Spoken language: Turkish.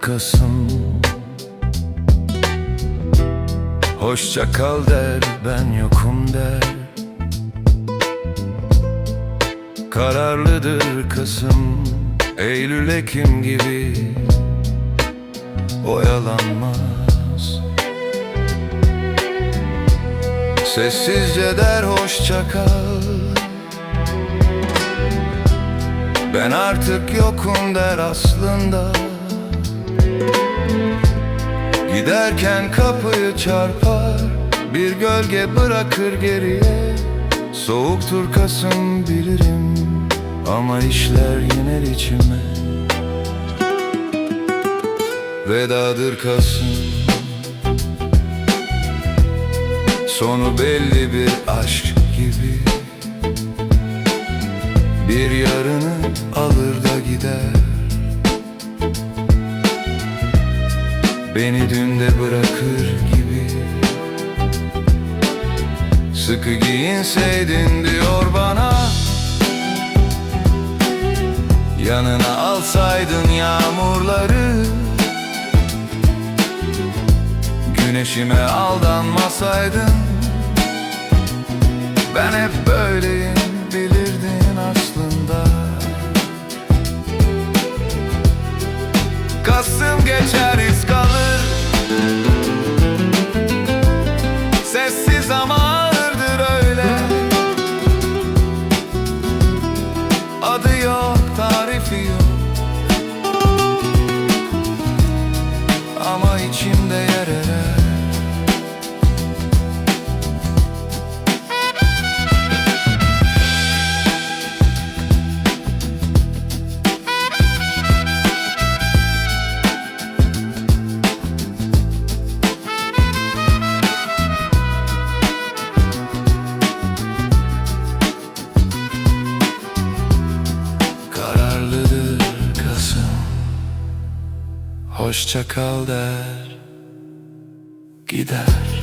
Kasım. Hoşça kal der ben yokum der. Kararlıdır Kasım Eylül Ekim gibi. Oyalanmaz. Sessizce der hoşça kal Ben artık yokum der aslında. Giderken kapıyı çarpar Bir gölge bırakır geriye. Soğuktur Kasım bilirim Ama işler yiner içime. Vedadır Kasım. Sonu belli bir aşk gider. Beni dünde bırakır gibi. Sıkı giyinseydin diyor bana. Yanına alsaydın yağmurları. Güneşime aldanmasaydın. Ben hep böyleyim Hoşça kal der Gider